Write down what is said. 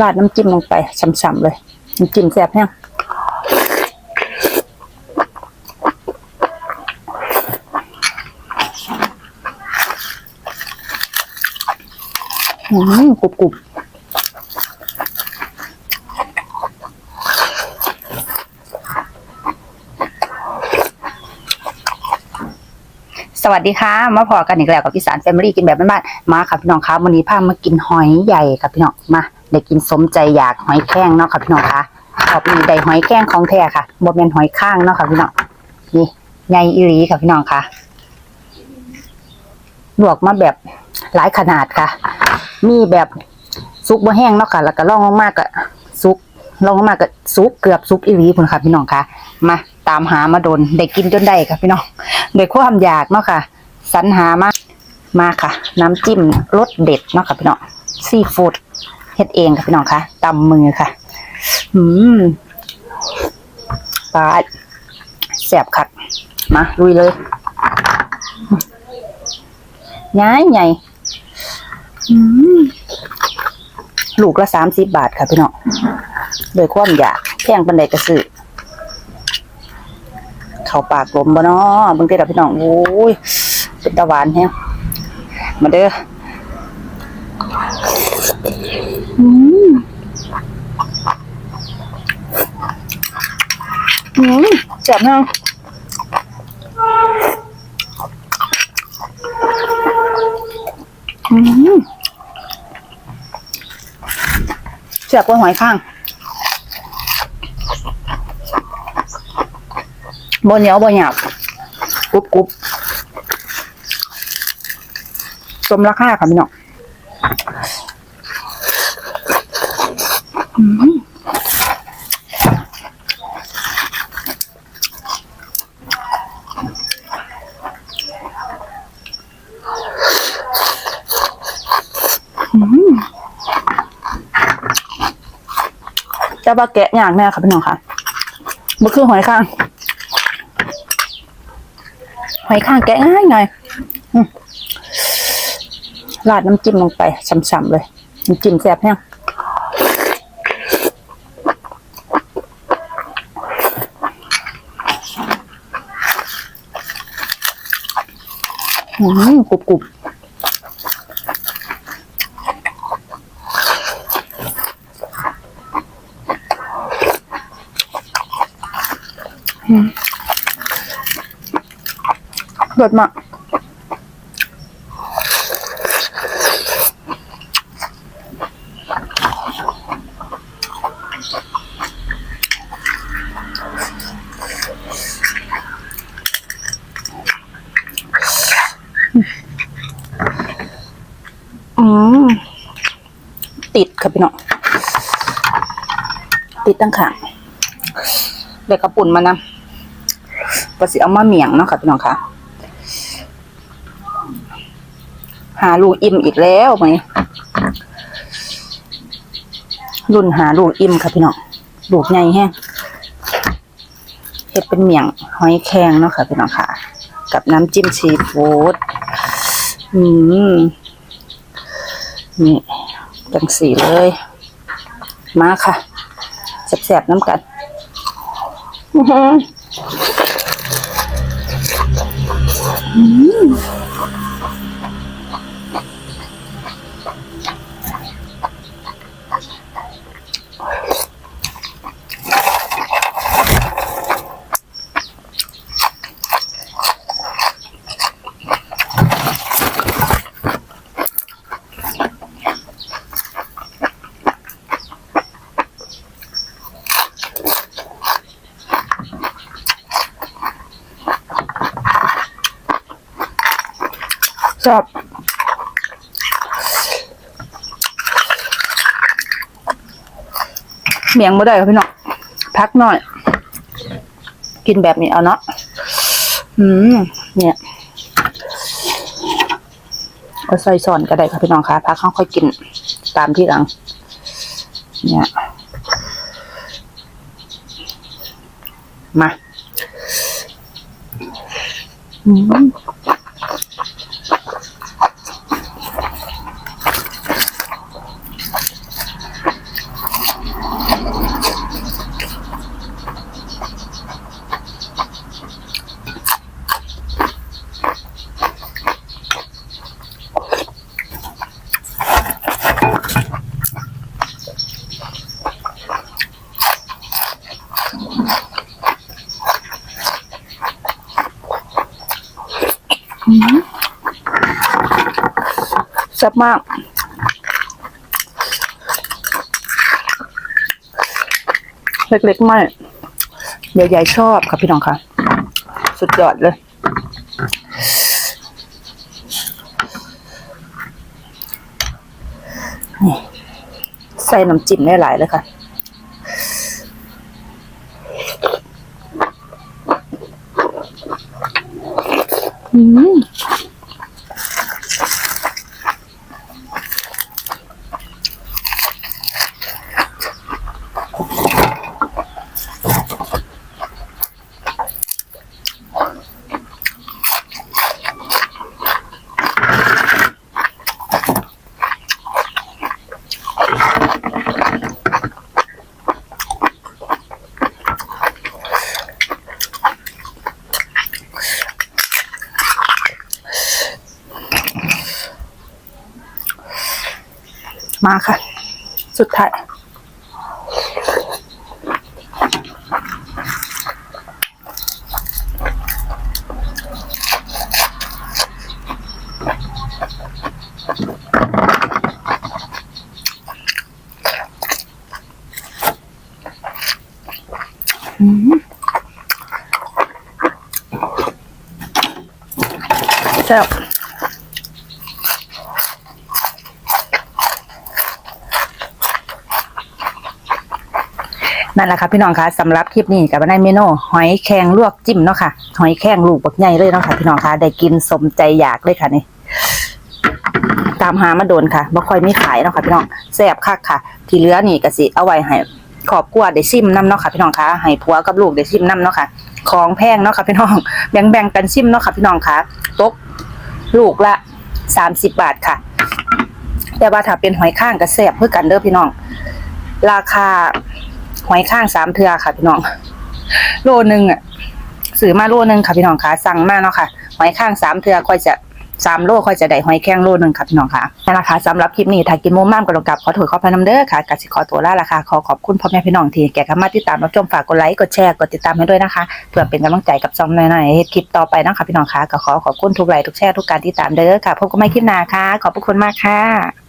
ราดน้ำจิ้มลงไปฉ่ำๆเลย น้ำจิ้มแซ่บแห้งอืมกรุบๆ สวัสดีค่ะมาพอกันอีกแล้วกับพี่สารแฟมิลี่กินแบบบ้านๆมาค่ะพี่น้องคะวันนี้พามากินหอยใหญ่ค่ะพี่น้องมาได้กินสมใจอยากหอยแข้งเนาะค่ะพี่น้องคะขอบมีได้หอยแข้งของแท้ค่ะบ่เป็นหอยข้างเนาะค่ะพี่น้องนี่ใหญ่อีหลีค่ะพี่น้องคะลวกมาแบบหลายขนาดค่ะ มีแบบซุกบ่แห้งเนาะค่ะ แล้วก็ล่องลงมากก็ซุกล่องลงมากก็ซุกเกือบซุกอีหลีพุ่นค่ะพี่น้องคะมา ตามหามาโดนได้กินจนได้ค่ะพี่น้องด้วยความอยากเนาะค่ะสรรหามามาค่ะ น้ำจิ้มรสเด็ดเนาะค่ะพี่น้องซีฟู้ดเฮ็ดเองค่ะพี่น้องค่ะตำมือค่ะ อืมปลาแสบคักมาลุยเลยง่ายใหญ่อืมลูกละสามสิบบาทค่ะพี่น้องโดยความอยากแพงปันใดกระสือ เข้าปากลมบ่เนาะเบางทีเราพี่น้องโอ้ยเป็นตะหวานแฮงมาเด้ออืมอืมแซ่บแฮงอืมแซ่บกว่าหอยข้าง บ่เหนียวบ่หยาบกรุบกรุบสมราคาค่ะพี่น้องอืมอืมจะบาแกะอย่างแน่ค่ะพี่น้องค่ะบ่คือหอยข้าง หอยข้างแกะง่ายไงอืมราดน้ำจิ้มลงไปช่ำๆเลย น้ำจิ้มแซ่บแห้งอืมกรุบกรุบร สมากติดค่ะพี่น้องติดตั้งขางเด็กกระปุ่นมานะก็สิเอามาเหมียงเนาะค่ะพี่น้องค่ะ หาลูกอิ่มอีกแล้วไหมรุ่นหาลูกอิ่มค่ะพี่น้องลูกใหญ่แฮงเฮ็ดเป็นเหมียงหอยแครงเนาะค่ะพี่น้องค่ะ กับน้ำจิ้มซีฟู้ดอืมนี่จังสีเลย มาค่ะแสบๆน้ำกันอื้อ ชอบเมียงไม่ได้ค่ะพี่น้องพักหน่อย กินแบบนี้เอาเนาะอืมเนี่ยก็ใส่ซอนก็ได้ค่ะพี่น้องค่ะพักเขาค่อยกินตามที่หลัง เนี่ยมาอืม แซ่บมาก เล็กๆไม่ใหญ่ๆชอบค่ะพี่น้องค่ะ สุดยอดเลยนี่ใส่น้ำจิ้มได้หลายเลยค่ะ อืม มาค่ะ สุดท้ายอืมแซ่บ นั่นแหละค่ะพี่น้องคะสำหรับคลิปนี้กับในเมนูหอยแครงลวกจิ้มเนาะค่ะหอยแครงลูกบักใหญ่เลยเนาะค่ะพี่น้องคะได้กินสมใจอยากเลยค่ะนี่ตามหามาโดนค่ะบ่ค่อยมีขายเนาะค่ะพี่น้องแซ่บคักค่ะ ที่เหลือนี่ก็สิเอาไว้ให้ครอบครัวได้ซิมน้ำเนาะค่ะพี่น้องคะให้ผัวกับลูกได้ซิมน้ำเนาะค่ะ ของแพงเนาะค่ะพี่น้องแบ่งแบ่งๆกันซิมเนาะค่ะพี่น้องคะตกลูกละสามสิบบาทค่ะ แต่ว่าถ้าเป็นหอยข้างก็แซ่บเพื่อกันเด้อพี่น้อง ราคา หอยข้างสามเทือค่ะพี่น้อง โลนึงอะซื้อมาโลนึงค่ะพี่น้องค่ะสั่งมาเนาะค่ะ หอยข้างสามเทือค่อยจะสามโลค่อยจะได้หอยแข้งโลนึงค่ะพี่น้องค่ะนั่นแหละค่ะสำหรับคลิปนี้ถ้ากินโมม่ามก็ลงกับขอโทษขอพนำเด้อค่ะกสิขอตัวลาละค่ะขอขอบคุณพ่อแม่พี่น้องที่แก่กันมาติดตามรับชมฝากกดไลค์กดแชร์กดติดตามให้ด้วยนะคะเพื่อเป็นกำลังใจกับซองหน่อยๆให้คลิปต่อไปนะคะพี่น้องค่ะก็ขอขอบคุณทุกไลค์ทุกแชร์ทุกการติดตามเด้อค่ะพบกันใหม่คลิปหน้าค่ะ ขอบคุณมากค่ะ